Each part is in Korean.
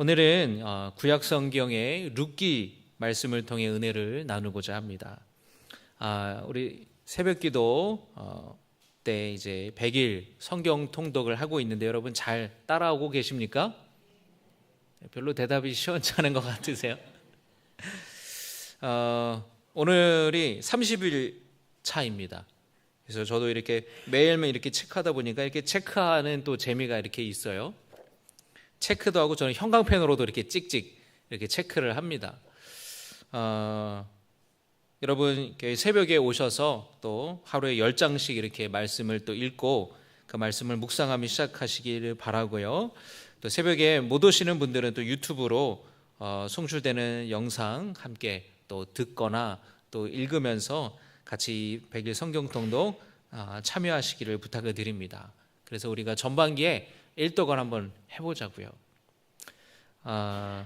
오늘은 어, 구약 성경의 룻기 말씀을 통해 은혜를 나누고자 합니다. 아, 우리 새벽기도 어, 때 이제 100일 성경 통독을 하고 있는데 여러분 잘 따라오고 계십니까? 별로 대답이 시원찮은 것 같으세요? 어, 오늘이 30일 차입니다. 그래서 저도 이렇게 매일매일 이렇게 체크하다 보니까 이렇게 체크하는 또 재미가 이렇게 있어요. 체크도 하고 저는 형광펜으로도 이렇게 찍찍 이렇게 체크를 합니다. 어, 여러분 새벽에 오셔서 또 하루에 열 장씩 이렇게 말씀을 또 읽고 그 말씀을 묵상하며 시작하시기를 바라고요. 또 새벽에 못 오시는 분들은 또 유튜브로 어, 송출되는 영상 함께 또 듣거나 또 읽으면서 같이 백일 성경통도 아, 참여하시기를 부탁을 드립니다. 그래서 우리가 전반기에 일독을 한번 해보자고요. 아,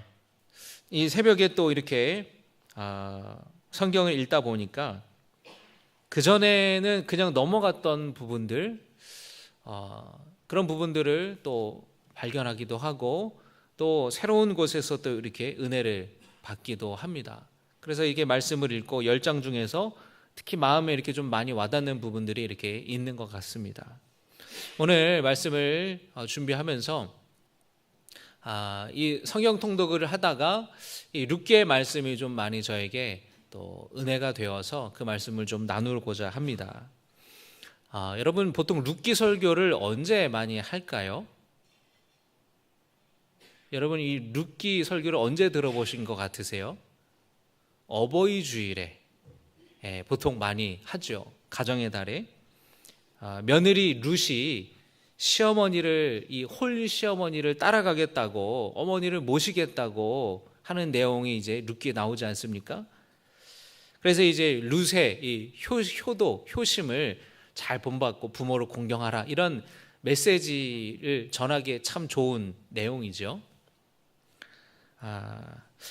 이 새벽에 또 이렇게 아, 성경을 읽다 보니까 그 전에는 그냥 넘어갔던 부분들 어, 그런 부분들을 또 발견하기도 하고 또 새로운 곳에서 또 이렇게 은혜를 받기도 합니다. 그래서 이게 말씀을 읽고 열 장 중에서 특히 마음에 이렇게 좀 많이 와닿는 부분들이 이렇게 있는 것 같습니다. 오늘 말씀을 어, 준비하면서 아, 이 성경 통독을 하다가 이 룻기의 말씀이 좀 많이 저에게 또 은혜가 되어서 그 말씀을 좀 나누고자 합니다. 아, 여러분 보통 룻기 설교를 언제 많이 할까요? 여러분 이 룻기 설교를 언제 들어보신 것 같으세요? 어버이 주일에 예, 보통 많이 하죠. 가정의 달에 아, 며느리 룻이 시어머니를 이 홀 시어머니를 따라가겠다고 어머니를 모시겠다고 하는 내용이 이제 룻기에 나오지 않습니까? 그래서 이제 룻의 이 효, 효도 효심을 잘 본받고 부모를 공경하라 이런 메시지를 전하기에 참 좋은 내용이죠. 아,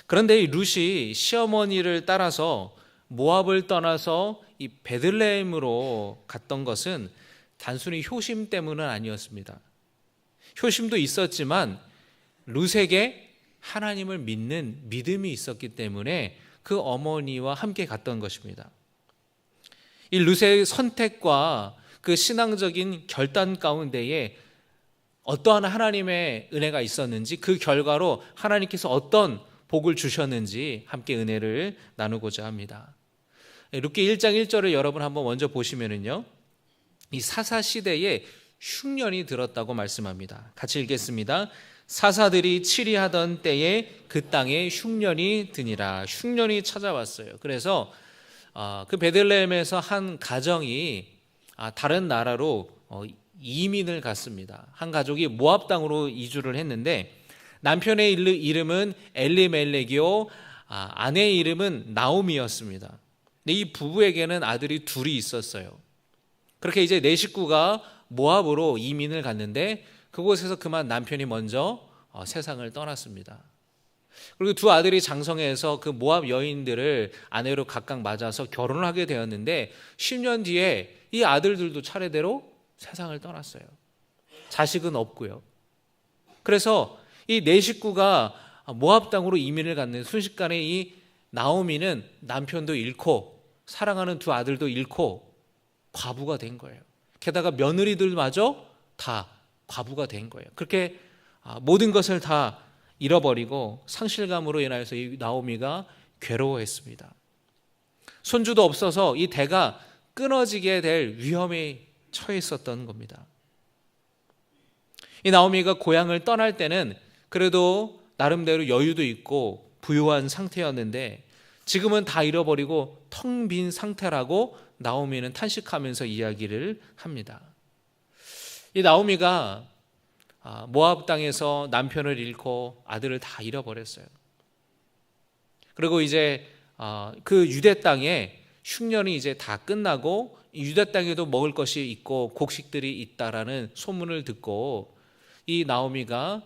그런데 이 룻이 시어머니를 따라서 모압을 떠나서 이 베들레헴으로 갔던 것은 단순히 효심 때문은 아니었습니다. 효심도 있었지만 룻에게 하나님을 믿는 믿음이 있었기 때문에 그 어머니와 함께 갔던 것입니다. 이 룻의 선택과 그 신앙적인 결단 가운데에 어떠한 하나님의 은혜가 있었는지 그 결과로 하나님께서 어떤 복을 주셨는지 함께 은혜를 나누고자 합니다. 룻기 1장 1절을 여러분 한번 먼저 보시면은요. 이 사사 시대에 흉년이 들었다고 말씀합니다. 같이 읽겠습니다. 사사들이 치리하던 때에 그 땅에 흉년이 드니라. 흉년이 찾아왔어요. 그래서 어, 그 베들레헴에서 한 가정이 아, 다른 나라로 어, 이민을 갔습니다. 한 가족이 모압 땅으로 이주를 했는데 남편의 이름은 엘리멜렉이요 아, 아내의 이름은 나오미였습니다. 이 부부에게는 아들이 둘이 있었어요. 그렇게 이제 네 식구가 모압으로 이민을 갔는데 그곳에서 그만 남편이 먼저 어, 세상을 떠났습니다. 그리고 두 아들이 장성해서 그 모압 여인들을 아내로 각각 맞아서 결혼을 하게 되었는데 10년 뒤에 이 아들들도 차례대로 세상을 떠났어요. 자식은 없고요. 그래서 이 네 식구가 모압 땅으로 이민을 갔는 순식간에 이 나오미는 남편도 잃고 사랑하는 두 아들도 잃고 과부가 된 거예요. 게다가 며느리들마저 다 과부가 된 거예요. 그렇게 아, 모든 것을 다 잃어버리고 상실감으로 인하여서 이 나오미가 괴로워했습니다. 손주도 없어서 이 대가 끊어지게 될 위험에 처해 있었던 겁니다. 이 나오미가 고향을 떠날 때는 그래도 나름대로 여유도 있고 부유한 상태였는데 지금은 다 잃어버리고 텅 빈 상태라고 나오미는 탄식하면서 이야기를 합니다. 이 나오미가 아, 모압 땅에서 남편을 잃고 아들을 다 잃어버렸어요. 그리고 이제 아, 그 유대 땅에 흉년이 이제 다 끝나고 유대 땅에도 먹을 것이 있고 곡식들이 있다라는 소문을 듣고 이 나오미가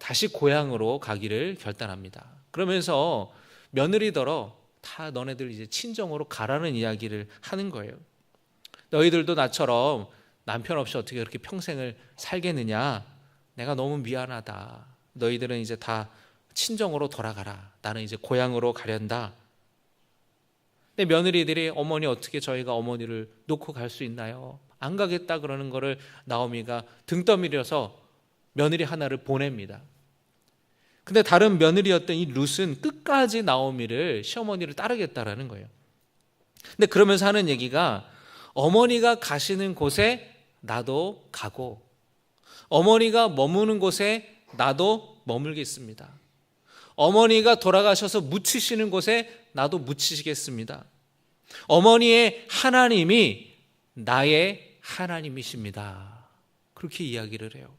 다시 고향으로 가기를 결단합니다. 그러면서 며느리더러 다 너네들 이제 친정으로 가라는 이야기를 하는 거예요. 너희들도 나처럼 남편 없이 어떻게 그렇게 평생을 살겠느냐? 내가 너무 미안하다. 너희들은 이제 다 친정으로 돌아가라. 나는 이제 고향으로 가련다. 근데 며느리들이 어머니 어떻게 저희가 어머니를 놓고 갈 수 있나요? 안 가겠다 그러는 거를 나오미가 등 떠밀려서 며느리 하나를 보냅니다. 근데 다른 며느리였던 이 룻은 끝까지 나오미를 시어머니를 따르겠다라는 거예요. 근데 그러면서 하는 얘기가 어머니가 가시는 곳에 나도 가고 어머니가 머무는 곳에 나도 머물겠습니다. 어머니가 돌아가셔서 묻히시는 곳에 나도 묻히시겠습니다. 어머니의 하나님이 나의 하나님이십니다. 그렇게 이야기를 해요.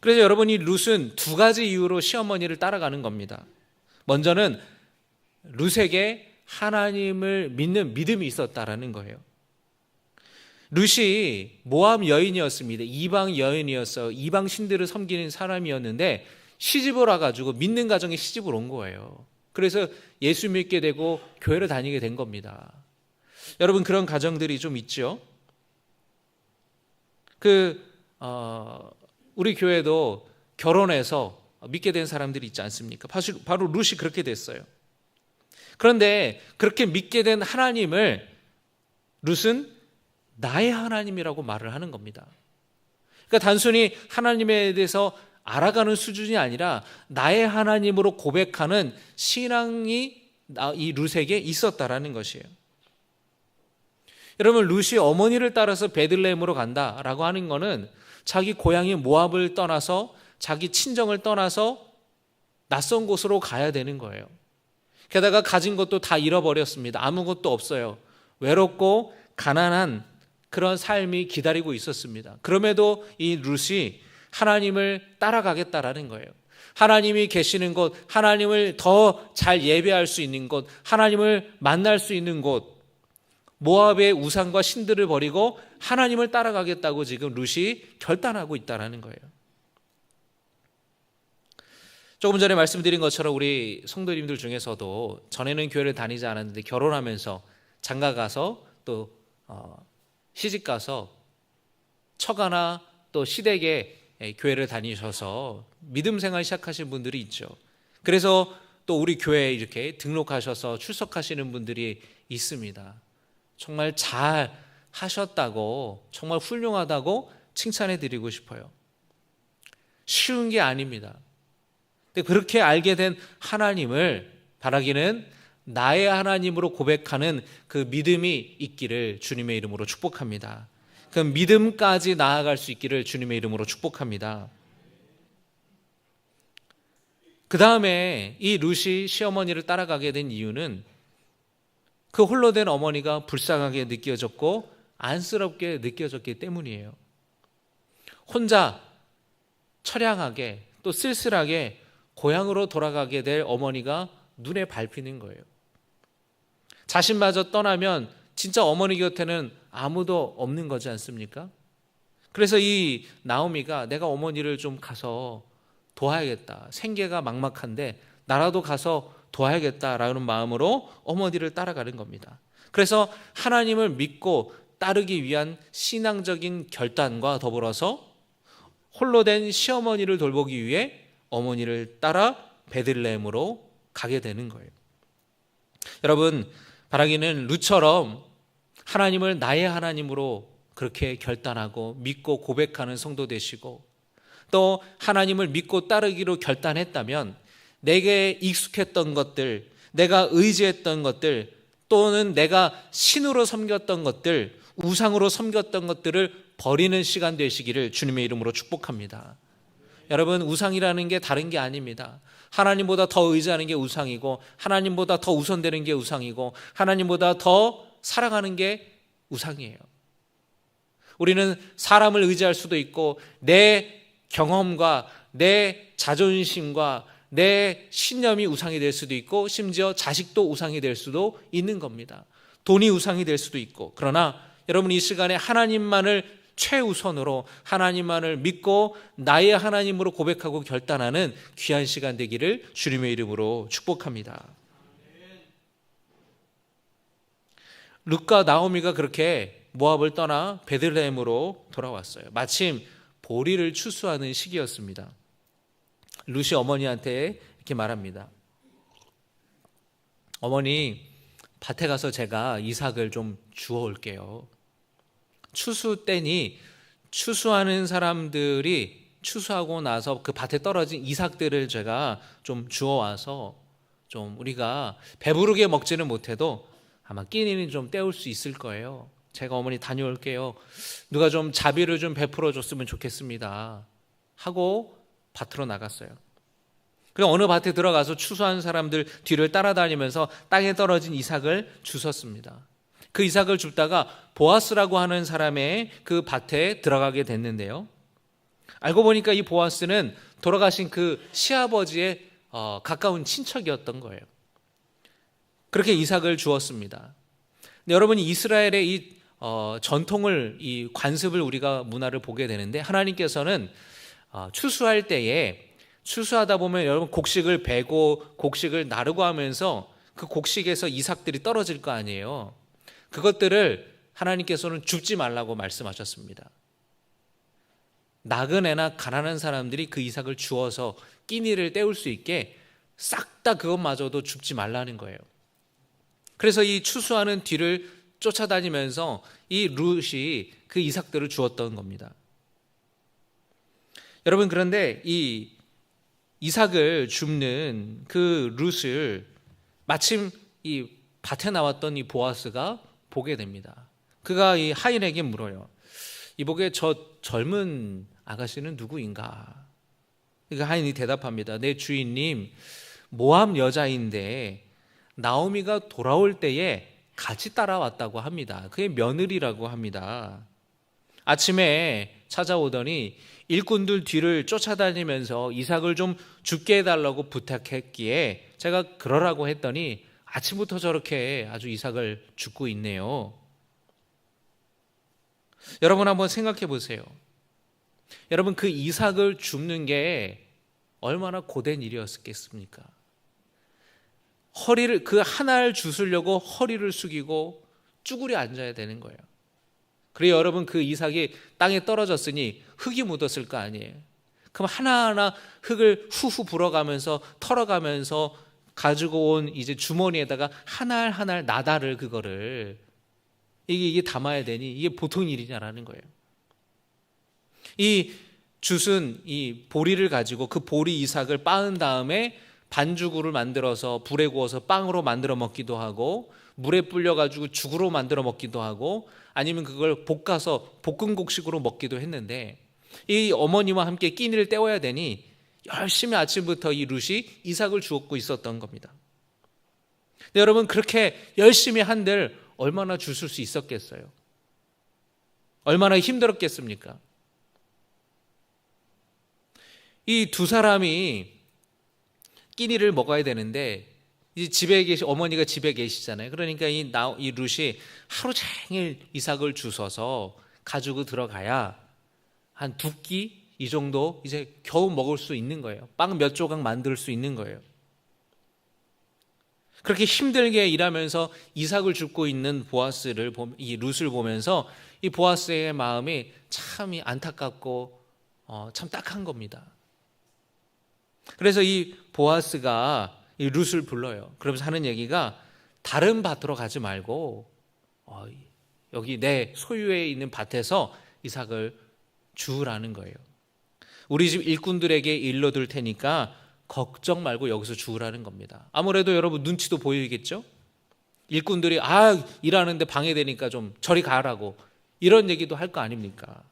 그래서 여러분 이 룻은 두 가지 이유로 시어머니를 따라가는 겁니다. 먼저는 룻에게 하나님을 믿는 믿음이 있었다라는 거예요. 룻이 모함 여인이었습니다. 이방 여인이었어. 이방 신들을 섬기는 사람이었는데 시집을 와가지고 믿는 가정에 시집을 온 거예요. 그래서 예수 믿게 되고 교회를 다니게 된 겁니다. 여러분 그런 가정들이 좀 있죠. 그 어, 우리 교회도 결혼해서 믿게 된 사람들이 있지 않습니까? 바로 룻이 그렇게 됐어요. 그런데 그렇게 믿게 된 하나님을 룻은 나의 하나님이라고 말을 하는 겁니다. 그러니까 단순히 하나님에 대해서 알아가는 수준이 아니라 나의 하나님으로 고백하는 신앙이 이 룻에게 있었다라는 것이에요. 여러분 룻이 어머니를 따라서 베들레헴으로 간다라고 하는 것은 자기 고향인 모압을 떠나서 자기 친정을 떠나서 낯선 곳으로 가야 되는 거예요. 게다가 가진 것도 다 잃어버렸습니다. 아무것도 없어요. 외롭고 가난한 그런 삶이 기다리고 있었습니다. 그럼에도 이 룻이 하나님을 따라가겠다라는 거예요. 하나님이 계시는 곳, 하나님을 더 잘 예배할 수 있는 곳, 하나님을 만날 수 있는 곳, 모압의 우상과 신들을 버리고 하나님을 따라가겠다고 지금 룻이 결단하고 있다라는 거예요. 조금 전에 말씀드린 것처럼 우리 성도님들 중에서도 전에는 교회를 다니지 않았는데 결혼하면서 장가 가서 또 어, 시집 가서 처가나 또 시댁에 교회를 다니셔서 믿음 생활 시작하신 분들이 있죠. 그래서 또 우리 교회에 이렇게 등록하셔서 출석하시는 분들이 있습니다. 정말 잘 하셨다고, 정말 훌륭하다고 칭찬해 드리고 싶어요. 쉬운 게 아닙니다. 근데 그렇게 알게 된 하나님을 바라기는 나의 하나님으로 고백하는 그 믿음이 있기를 주님의 이름으로 축복합니다. 그 믿음까지 나아갈 수 있기를 주님의 이름으로 축복합니다. 그 다음에 이 루시 시어머니를 따라가게 된 이유는 그 홀로 된 어머니가 불쌍하게 느껴졌고 안쓰럽게 느껴졌기 때문이에요. 혼자 처량하게 또 쓸쓸하게 고향으로 돌아가게 될 어머니가 눈에 밟히는 거예요. 자신마저 떠나면 진짜 어머니 곁에는 아무도 없는 거지 않습니까? 그래서 이 나오미가 내가 어머니를 좀 가서 도와야겠다. 생계가 막막한데 나라도 가서 도와야겠다라는 마음으로 어머니를 따라가는 겁니다. 그래서 하나님을 믿고 따르기 위한 신앙적인 결단과 더불어서 홀로 된 시어머니를 돌보기 위해 어머니를 따라 베들레헴으로 가게 되는 거예요. 여러분, 바라기는 루처럼 하나님을 나의 하나님으로 그렇게 결단하고 믿고 고백하는 성도 되시고 또 하나님을 믿고 따르기로 결단했다면 내게 익숙했던 것들, 내가 의지했던 것들 또는 내가 신으로 섬겼던 것들, 우상으로 섬겼던 것들을 버리는 시간 되시기를 주님의 이름으로 축복합니다. 여러분, 우상이라는 게 다른 게 아닙니다. 하나님보다 더 의지하는 게 우상이고, 하나님보다 더 우선되는 게 우상이고, 하나님보다 더 사랑하는 게 우상이에요. 우리는 사람을 의지할 수도 있고, 내 경험과 내 자존심과 내 신념이 우상이 될 수도 있고, 심지어 자식도 우상이 될 수도 있는 겁니다. 돈이 우상이 될 수도 있고, 그러나 여러분 이 시간에 하나님만을 최우선으로 하나님만을 믿고 나의 하나님으로 고백하고 결단하는 귀한 시간 되기를 주님의 이름으로 축복합니다. 룻과 나오미가 그렇게 모압을 떠나 베들레헴으로 돌아왔어요. 마침 보리를 추수하는 시기였습니다. 루시 어머니한테 이렇게 말합니다. 어머니 밭에 가서 제가 이삭을 좀 주워 올게요. 추수 때니 추수하는 사람들이 추수하고 나서 그 밭에 떨어진 이삭들을 제가 좀 주워 와서 좀 우리가 배부르게 먹지는 못해도 아마 끼니는 좀 때울 수 있을 거예요. 제가 어머니 다녀올게요. 누가 좀 자비를 좀 베풀어 줬으면 좋겠습니다. 하고 밭으로 나갔어요. 그리고 어느 밭에 들어가서 추수한 사람들 뒤를 따라다니면서 땅에 떨어진 이삭을 주웠습니다. 그 이삭을 줍다가 보아스라고 하는 사람의 그 밭에 들어가게 됐는데요. 알고 보니까 이 보아스는 돌아가신 그 시아버지의 어, 가까운 친척이었던 거예요. 그렇게 이삭을 주었습니다. 근데 여러분 이스라엘의 이 어, 전통을 이 관습을 우리가 문화를 보게 되는데 하나님께서는 어, 추수할 때에 추수하다 보면 여러분 곡식을 베고 곡식을 나르고 하면서 그 곡식에서 이삭들이 떨어질 거 아니에요. 그것들을 하나님께서는 줍지 말라고 말씀하셨습니다. 나그네나 가난한 사람들이 그 이삭을 주어서 끼니를 때울 수 있게 싹 다 그것마저도 줍지 말라는 거예요. 그래서 이 추수하는 뒤를 쫓아다니면서 이 룻이 그 이삭들을 주었던 겁니다. 여러분 그런데 이 이삭을 줍는 그 룻을 마침 이 밭에 나왔던 이 보아스가 보게 됩니다. 그가 이 하인에게 물어요. 이보게 저 젊은 아가씨는 누구인가? 그 하인이 대답합니다. 내 주인님 모함 여자인데 나오미가 돌아올 때에 같이 따라왔다고 합니다. 그의 며느리라고 합니다. 아침에 찾아오더니 일꾼들 뒤를 쫓아다니면서 이삭을 좀 죽게 해달라고 부탁했기에 제가 그러라고 했더니 아침부터 저렇게 아주 이삭을 죽고 있네요. 여러분 한번 생각해 보세요. 여러분 그 이삭을 줍는 게 얼마나 고된 일이었겠습니까? 허리를 그 하나를 주스려고 허리를 숙이고 쭈그려 앉아야 되는 거예요. 그리고 여러분 그 이삭이 땅에 떨어졌으니 흙이 묻었을 거 아니에요. 그럼 하나하나 흙을 후후 불어가면서 털어가면서 가지고 온 이제 주머니에다가 하나알 하나알 나다를 그거를 이게 이게 담아야 되니 이게 보통 일이냐라는 거예요. 이 줍은 이 보리를 가지고 그 보리 이삭을 빻은 다음에 반죽을 만들어서 불에 구워서 빵으로 만들어 먹기도 하고 물에 불려 가지고 죽으로 만들어 먹기도 하고 아니면 그걸 볶아서 볶음곡식으로 먹기도 했는데 이 어머니와 함께 끼니를 때워야 되니 열심히 아침부터 이 룻이 이삭을 주었고 있었던 겁니다. 근데 여러분 그렇게 열심히 한들 얼마나 주실 수 있었겠어요? 얼마나 힘들었겠습니까? 이 두 사람이 끼니를 먹어야 되는데 이 집에 계시 어머니가 집에 계시잖아요. 그러니까 이, 나, 이 룻이 하루 종일 이삭을 주워서 가지고 들어가야 한 두 끼 이 정도 이제 겨우 먹을 수 있는 거예요. 빵 몇 조각 만들 수 있는 거예요. 그렇게 힘들게 일하면서 이삭을 줍고 있는 보아스를 이 룻을 보면서 이 보아스의 마음이 참이 안타깝고 어, 참 딱한 겁니다. 그래서 이 보아스가 이 룻을 불러요. 그러면서 하는 얘기가 다른 밭으로 가지 말고 어, 여기 내 소유에 있는 밭에서 이삭을 주우라는 거예요. 우리 집 일꾼들에게 일러둘 테니까 걱정 말고 여기서 주우라는 겁니다. 아무래도 여러분 눈치도 보이겠죠? 일꾼들이 아 일하는데 방해되니까 좀 저리 가라고 이런 얘기도 할 거 아닙니까?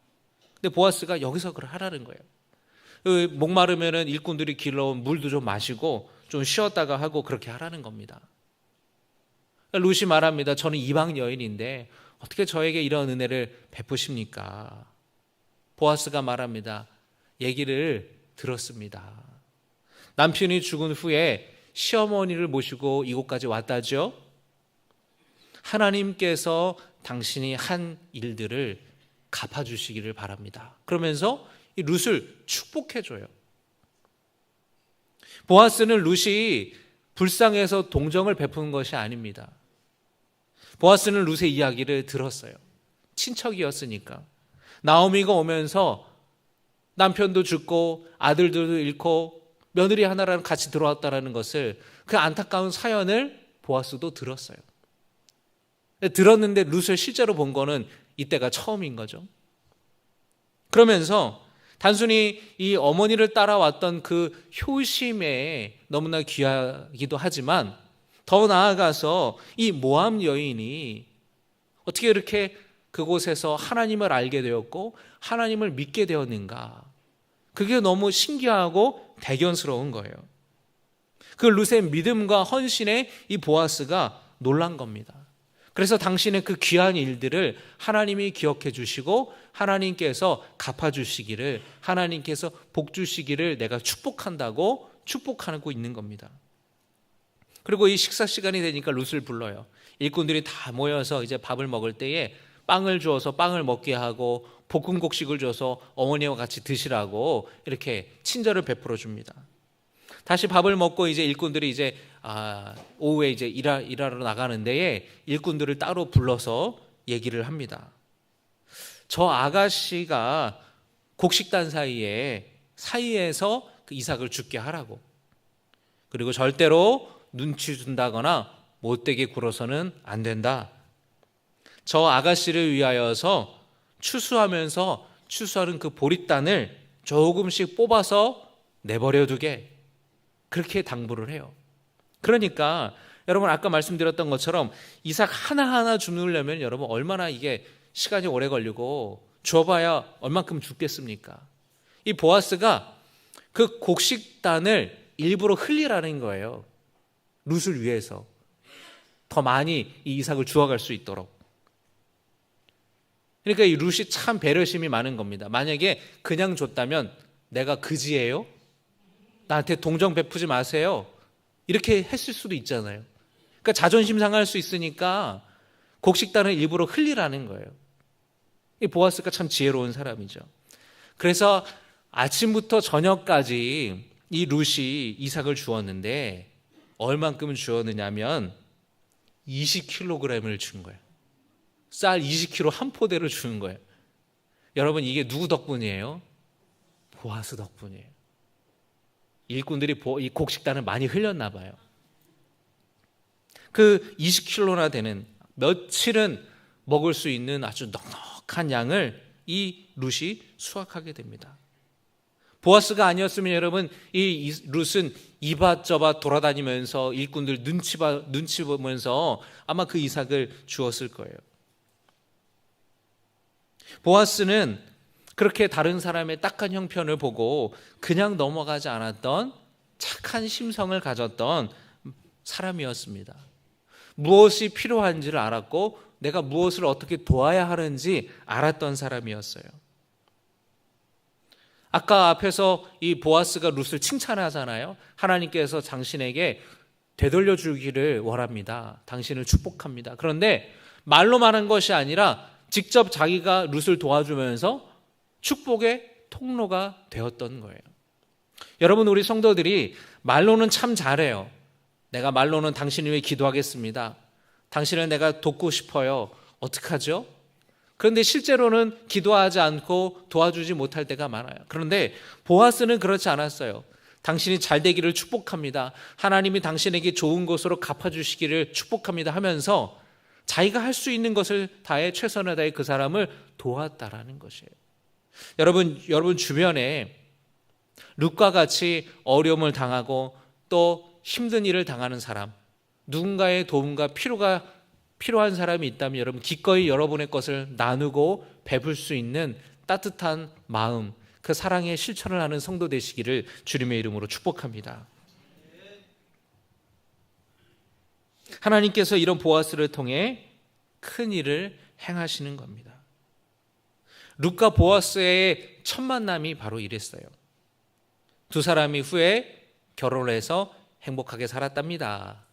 근데 보아스가 여기서 그걸 하라는 거예요. 그 목마르면은 일꾼들이 길러온 물도 좀 마시고 좀 쉬었다가 하고 그렇게 하라는 겁니다. 루시 말합니다. 저는 이방 여인인데 어떻게 저에게 이런 은혜를 베푸십니까? 보아스가 말합니다. 얘기를 들었습니다. 남편이 죽은 후에 시어머니를 모시고 이곳까지 왔다죠. 하나님께서 당신이 한 일들을 갚아주시기를 바랍니다. 그러면서 이 룻을 축복해줘요. 보아스는 룻이 불쌍해서 동정을 베푸는 것이 아닙니다. 보아스는 룻의 이야기를 들었어요. 친척이었으니까. 나오미가 오면서 남편도 죽고 아들들도 잃고 며느리 하나랑 같이 들어왔다라는 것을 그 안타까운 사연을 보아스도 들었어요. 들었는데 룻을 실제로 본 거는 이때가 처음인 거죠. 그러면서 단순히 이 어머니를 따라왔던 그 효심에 너무나 귀하기도 하지만 더 나아가서 이 모함 여인이 어떻게 이렇게 그곳에서 하나님을 알게 되었고 하나님을 믿게 되었는가. 그게 너무 신기하고 대견스러운 거예요. 그 룻의 믿음과 헌신에 이 보아스가 놀란 겁니다. 그래서 당신의 그 귀한 일들을 하나님이 기억해 주시고 하나님께서 갚아 주시기를 하나님께서 복 주시기를 내가 축복한다고 축복하고 있는 겁니다. 그리고 이 식사 시간이 되니까 룻을 불러요. 일꾼들이 다 모여서 이제 밥을 먹을 때에 빵을 주어서 빵을 먹게 하고 볶음 곡식을 줘서 어머니와 같이 드시라고 이렇게 친절을 베풀어 줍니다. 다시 밥을 먹고 이제 일꾼들이 이제 아, 오후에 이제 일하, 일하러 나가는 데에 일꾼들을 따로 불러서 얘기를 합니다. 저 아가씨가 곡식단 사이에 사이에서 그 이삭을 죽게 하라고. 그리고 절대로 눈치 준다거나 못되게 굴어서는 안 된다. 저 아가씨를 위하여서 추수하면서 추수하는 그 보릿단을 조금씩 뽑아서 내버려 두게 그렇게 당부를 해요. 그러니까 여러분 아까 말씀드렸던 것처럼 이삭 하나하나 주물려면 여러분 얼마나 이게 시간이 오래 걸리고 줘봐야 얼만큼 죽겠습니까? 이 보아스가 그 곡식단을 일부러 흘리라는 거예요. 룻을 위해서 더 많이 이 이삭을 주워갈 수 있도록. 그러니까 이 룻이 참 배려심이 많은 겁니다. 만약에 그냥 줬다면 내가 그지예요? 나한테 동정 베푸지 마세요. 이렇게 했을 수도 있잖아요. 그러니까 자존심 상할 수 있으니까 곡식단을 일부러 흘리라는 거예요. 이 보아스가 참 지혜로운 사람이죠. 그래서 아침부터 저녁까지 이 룻이 이삭을 주었는데 얼만큼 주었느냐면 20kg을 준 거예요. 쌀 20kg 한 포대를 주는 거예요. 여러분 이게 누구 덕분이에요? 보아스 덕분이에요. 일꾼들이 이 곡식단을 많이 흘렸나 봐요. 그 20kg나 되는 며칠은 먹을 수 있는 아주 넉넉한 양을 이 룻이 수확하게 됩니다. 보아스가 아니었으면 여러분 이 룻은 이밭저밭 돌아다니면서 일꾼들 눈치 봐 눈치 보면서 아마 그 이삭을 주었을 거예요. 보아스는 그렇게 다른 사람의 딱한 형편을 보고 그냥 넘어가지 않았던 착한 심성을 가졌던 사람이었습니다. 무엇이 필요한지를 알았고 내가 무엇을 어떻게 도와야 하는지 알았던 사람이었어요. 아까 앞에서 이 보아스가 룻을 칭찬하잖아요. 하나님께서 당신에게 되돌려 주기를 원합니다. 당신을 축복합니다. 그런데 말로만 한 것이 아니라 직접 자기가 룻을 도와주면서 축복의 통로가 되었던 거예요. 여러분, 우리 성도들이 말로는 참 잘해요. 내가 말로는 당신을 위해 기도하겠습니다. 당신을 내가 돕고 싶어요. 어떡하죠? 그런데 실제로는 기도하지 않고 도와주지 못할 때가 많아요. 그런데 보아스는 그렇지 않았어요. 당신이 잘 되기를 축복합니다. 하나님이 당신에게 좋은 것으로 갚아주시기를 축복합니다 하면서 자기가 할 수 있는 것을 다해 최선을 다해 그 사람을 도왔다라는 것이에요. 여러분, 여러분 주변에 룩과 같이 어려움을 당하고 또 힘든 일을 당하는 사람, 누군가의 도움과 필요가 필요한 사람이 있다면 여러분 기꺼이 여러분의 것을 나누고 베풀 수 있는 따뜻한 마음, 그 사랑의 실천을 하는 성도 되시기를 주님의 이름으로 축복합니다. 하나님께서 이런 보아스를 통해 큰 일을 행하시는 겁니다. 룻과 보아스의 첫 만남이 바로 이랬어요. 두 사람이 후에 결혼을 해서 행복하게 살았답니다.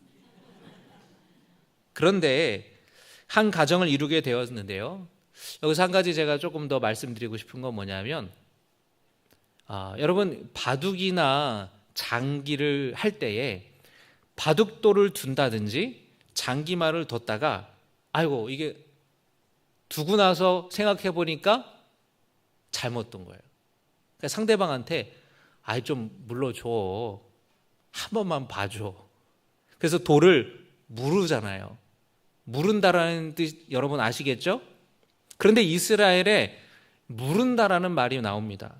그런데 한 가정을 이루게 되었는데요. 여기서 한 가지 제가 조금 더 말씀드리고 싶은 건 뭐냐면, 아, 여러분 바둑이나 장기를 할 때에 바둑돌을 둔다든지 장기말을 뒀다가 아이고 이게 두고 나서 생각해 보니까 잘못 둔 거예요. 그러니까 상대방한테 아이 좀 물러줘. 한 번만 봐줘. 그래서 돌을 무르잖아요. 무른다라는 뜻 여러분 아시겠죠? 그런데 이스라엘에 무른다라는 말이 나옵니다.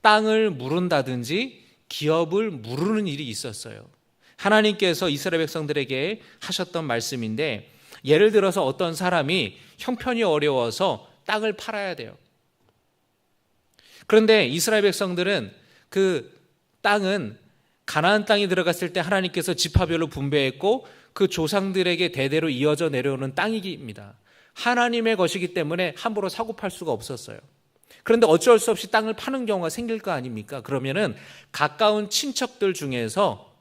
땅을 무른다든지 기업을 무르는 일이 있었어요. 하나님께서 이스라엘 백성들에게 하셨던 말씀인데 예를 들어서 어떤 사람이 형편이 어려워서 땅을 팔아야 돼요. 그런데 이스라엘 백성들은 그 땅은 가나안 땅이 들어갔을 때 하나님께서 지파별로 분배했고 그 조상들에게 대대로 이어져 내려오는 땅이기입니다. 하나님의 것이기 때문에 함부로 사고 팔 수가 없었어요. 그런데 어쩔 수 없이 땅을 파는 경우가 생길 거 아닙니까? 그러면은 가까운 친척들 중에서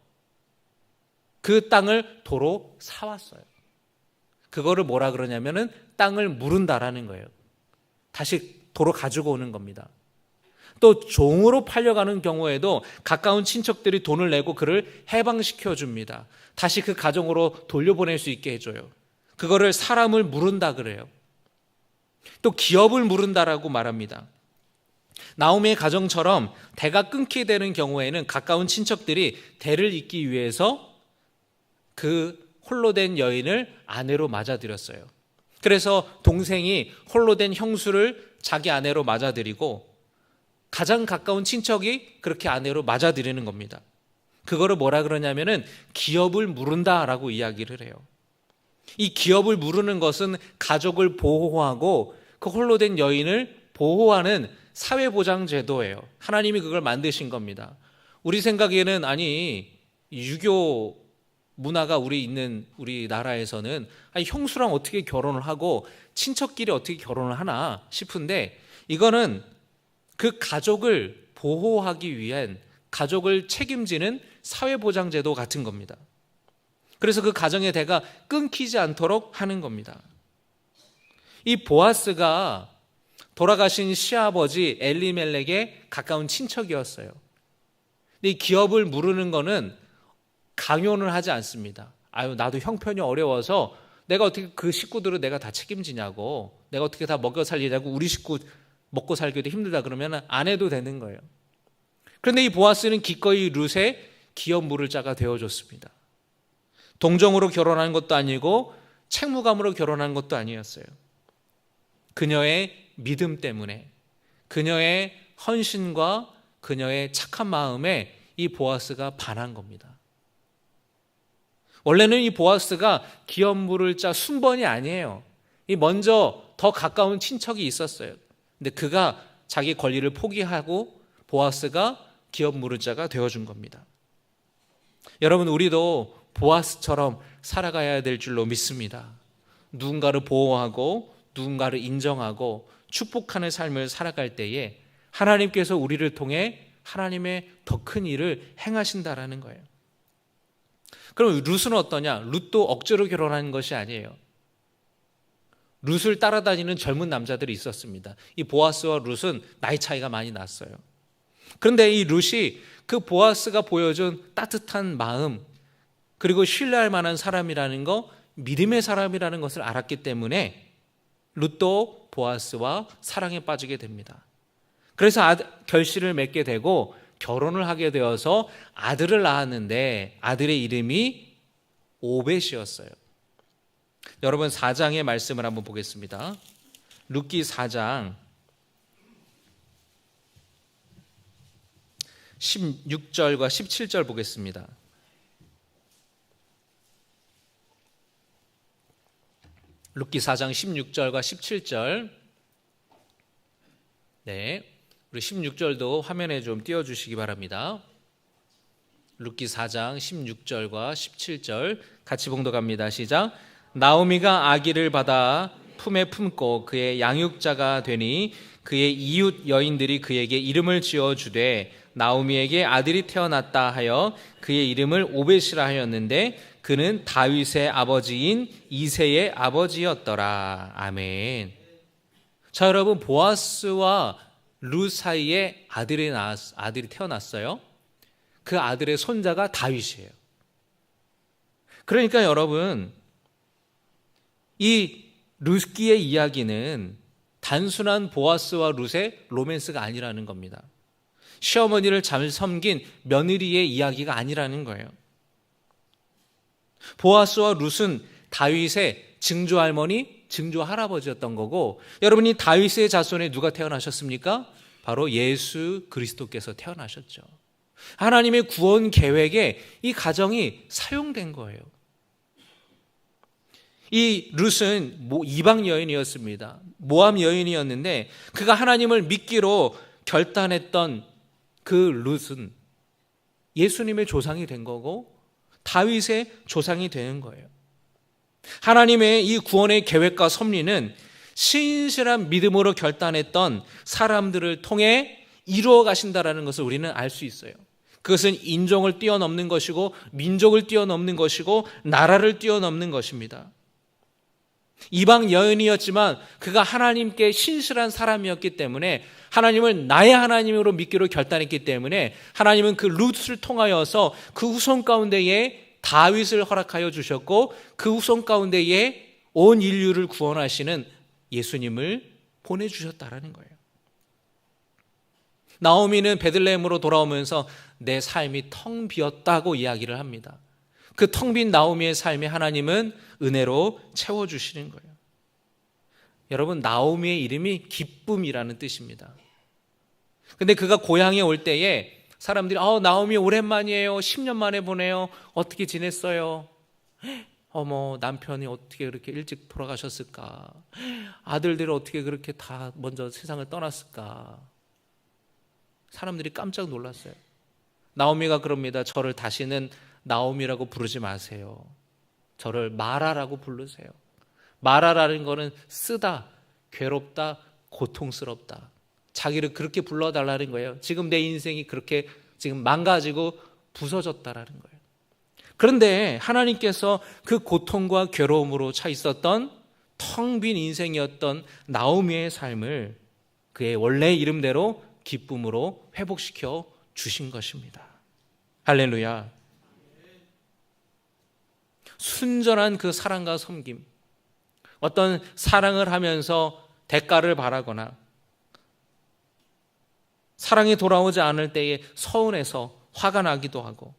그 땅을 도로 사왔어요. 그거를 뭐라 그러냐면은 땅을 무른다라는 거예요. 다시 도로 가지고 오는 겁니다. 또 종으로 팔려가는 경우에도 가까운 친척들이 돈을 내고 그를 해방시켜 줍니다. 다시 그 가정으로 돌려보낼 수 있게 해줘요. 그거를 사람을 무른다 그래요. 또 기업을 무른다라고 말합니다. 나오미의 가정처럼 대가 끊게 되는 경우에는 가까운 친척들이 대를 잇기 위해서 그 홀로 된 여인을 아내로 맞아들였어요. 그래서 동생이 홀로 된 형수를 자기 아내로 맞아들이고 가장 가까운 친척이 그렇게 아내로 맞아들이는 겁니다. 그거를 뭐라 그러냐면은 기업을 무른다라고 이야기를 해요. 이 기업을 무르는 것은 가족을 보호하고 그 홀로 된 여인을 보호하는 사회보장 제도예요. 하나님이 그걸 만드신 겁니다. 우리 생각에는 아니 유교 문화가 우리 있는 우리 나라에서는 아니 형수랑 어떻게 결혼을 하고 친척끼리 어떻게 결혼을 하나 싶은데 이거는 그 가족을 보호하기 위한 가족을 책임지는 사회보장제도 같은 겁니다. 그래서 그 가정의 대가 끊기지 않도록 하는 겁니다. 이 보아스가 돌아가신 시아버지 엘리멜렉의 가까운 친척이었어요. 이 기업을 무르는 거는 강요를 하지 않습니다. 아유, 나도 형편이 어려워서 내가 어떻게 그 식구들을 내가 다 책임지냐고, 내가 어떻게 다 먹여 살리냐고, 우리 식구 먹고 살기도 힘들다 그러면 안 해도 되는 거예요. 그런데 이 보아스는 기꺼이 룻의 기업 물을 자가 되어줬습니다. 동정으로 결혼한 것도 아니고 책무감으로 결혼한 것도 아니었어요. 그녀의 믿음 때문에 그녀의 헌신과 그녀의 착한 마음에 이 보아스가 반한 겁니다. 원래는 이 보아스가 기업 물을 자 순번이 아니에요. 이 먼저 더 가까운 친척이 있었어요. 근데 그가 자기 권리를 포기하고 보아스가 기업 물을 자가 되어준 겁니다. 여러분, 우리도 보아스처럼 살아가야 될 줄로 믿습니다. 누군가를 보호하고 누군가를 인정하고 축복하는 삶을 살아갈 때에 하나님께서 우리를 통해 하나님의 더 큰 일을 행하신다라는 거예요. 그럼 룻은 어떠냐? 룻도 억지로 결혼하는 것이 아니에요. 룻을 따라다니는 젊은 남자들이 있었습니다. 이 보아스와 룻은 나이 차이가 많이 났어요. 그런데 이 룻이 그 보아스가 보여준 따뜻한 마음, 그리고 신뢰할 만한 사람이라는 거, 믿음의 사람이라는 것을 알았기 때문에 룻도 보아스와 사랑에 빠지게 됩니다. 그래서 아, 결실을 맺게 되고 결혼을 하게 되어서 아들을 낳았는데 아들의 이름이 오벳이었어요. 여러분 4장의 말씀을 한번 보겠습니다. 룻기 4장 16절과 17절 보겠습니다. 룻기 4장 16절과 17절. 네. 우리 16절도 화면에 좀 띄워 주시기 바랍니다. 룻기 4장 16절과 17절 같이 봉독합니다. 시작. 나오미가 아기를 받아 품에 품고 그의 양육자가 되니 그의 이웃 여인들이 그에게 이름을 지어 주되 나오미에게 아들이 태어났다 하여 그의 이름을 오벳이라 하였는데 그는 다윗의 아버지인 이세의 아버지였더라. 아멘. 자, 여러분 보아스와 루 사이에 아들이 낳았, 아들이 태어났어요. 그 아들의 손자가 다윗이에요. 그러니까 여러분 이 루스키의 이야기는 단순한 보아스와 룻의 로맨스가 아니라는 겁니다. 시어머니를 잘 섬긴 며느리의 이야기가 아니라는 거예요. 보아스와 룻은 다윗의 증조 할머니, 증조 할아버지였던 거고 여러분이 다윗의 자손에 누가 태어나셨습니까? 바로 예수 그리스도께서 태어나셨죠. 하나님의 구원 계획에 이 가정이 사용된 거예요. 이 룻은 모- 이방 여인이었습니다. 모함 여인이었는데 그가 하나님을 믿기로 결단했던 그 룻은 예수님의 조상이 된 거고 다윗의 조상이 되는 거예요. 하나님의 이 구원의 계획과 섭리는 신실한 믿음으로 결단했던 사람들을 통해 이루어 가신다라는 것을 우리는 알 수 있어요. 그것은 인종을 뛰어넘는 것이고 민족을 뛰어넘는 것이고 나라를 뛰어넘는 것입니다. 이방 여인이었지만 그가 하나님께 신실한 사람이었기 때문에 하나님을 나의 하나님으로 믿기로 결단했기 때문에 하나님은 그 룻을 통하여서 그 후손 가운데에 다윗을 허락하여 주셨고 그 후손 가운데에 온 인류를 구원하시는 예수님을 보내주셨다라는 거예요. 나오미는 베들레헴으로 돌아오면서 내 삶이 텅 비었다고 이야기를 합니다. 그 텅 빈 나오미의 삶에 하나님은 은혜로 채워주시는 거예요. 여러분, 나오미의 이름이 기쁨이라는 뜻입니다. 근데 그가 고향에 올 때에 사람들이, 어, 나오미 오랜만이에요. 10년 만에 보내요. 어떻게 지냈어요? 어머, 남편이 어떻게 그렇게 일찍 돌아가셨을까? 아들들이 어떻게 그렇게 다 먼저 세상을 떠났을까? 사람들이 깜짝 놀랐어요. 나오미가 그럽니다. 저를 다시는 나오미라고 부르지 마세요. 저를 마라라고 부르세요. 마라라는 거는 쓰다, 괴롭다, 고통스럽다. 자기를 그렇게 불러달라는 거예요. 지금 내 인생이 그렇게 지금 망가지고 부서졌다라는 거예요. 그런데 하나님께서 그 고통과 괴로움으로 차 있었던 텅 빈 인생이었던 나오미의 삶을 그의 원래 이름대로 기쁨으로 회복시켜 주신 것입니다. 할렐루야. 순전한 그 사랑과 섬김. 어떤 사랑을 하면서 대가를 바라거나 사랑이 돌아오지 않을 때에 서운해서 화가 나기도 하고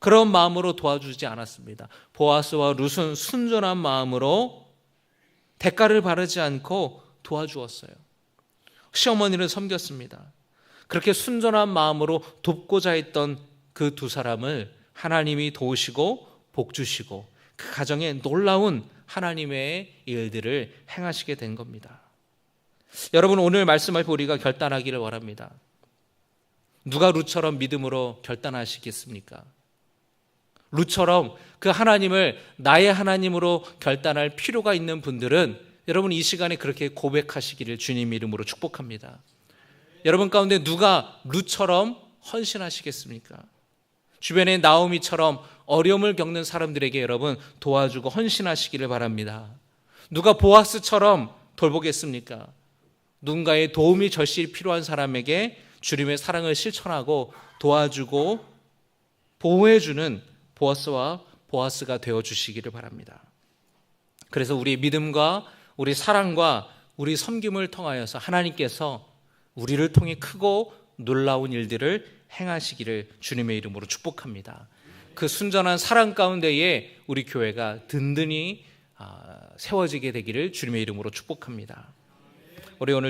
그런 마음으로 도와주지 않았습니다. 보아스와 룻은 순전한 마음으로 대가를 바르지 않고 도와주었어요. 시어머니를 섬겼습니다. 그렇게 순전한 마음으로 돕고자 했던 그 두 사람을 하나님이 도우시고 복 주시고 그 가정에 놀라운 하나님의 일들을 행하시게 된 겁니다. 여러분 오늘 말씀할 우리가 결단하기를 원합니다. 누가 룻처럼 믿음으로 결단하시겠습니까? 룻처럼 그 하나님을 나의 하나님으로 결단할 필요가 있는 분들은 여러분 이 시간에 그렇게 고백하시기를 주님 이름으로 축복합니다. 여러분 가운데 누가 룻처럼 헌신하시겠습니까? 주변에 나오미처럼 어려움을 겪는 사람들에게 여러분 도와주고 헌신하시기를 바랍니다. 누가 보아스처럼 돌보겠습니까? 누군가의 도움이 절실히 필요한 사람에게 주님의 사랑을 실천하고 도와주고 보호해주는 보아스와 보아스가 되어 주시기를 바랍니다. 그래서 우리 믿음과 우리 사랑과 우리 섬김을 통하여서 하나님께서 우리를 통해 크고 놀라운 일들을 행하시기를 주님의 이름으로 축복합니다. 그 순전한 사랑 가운데에 우리 교회가 든든히 아, 세워지게 되기를 주님의 이름으로 축복합니다. 우리 오늘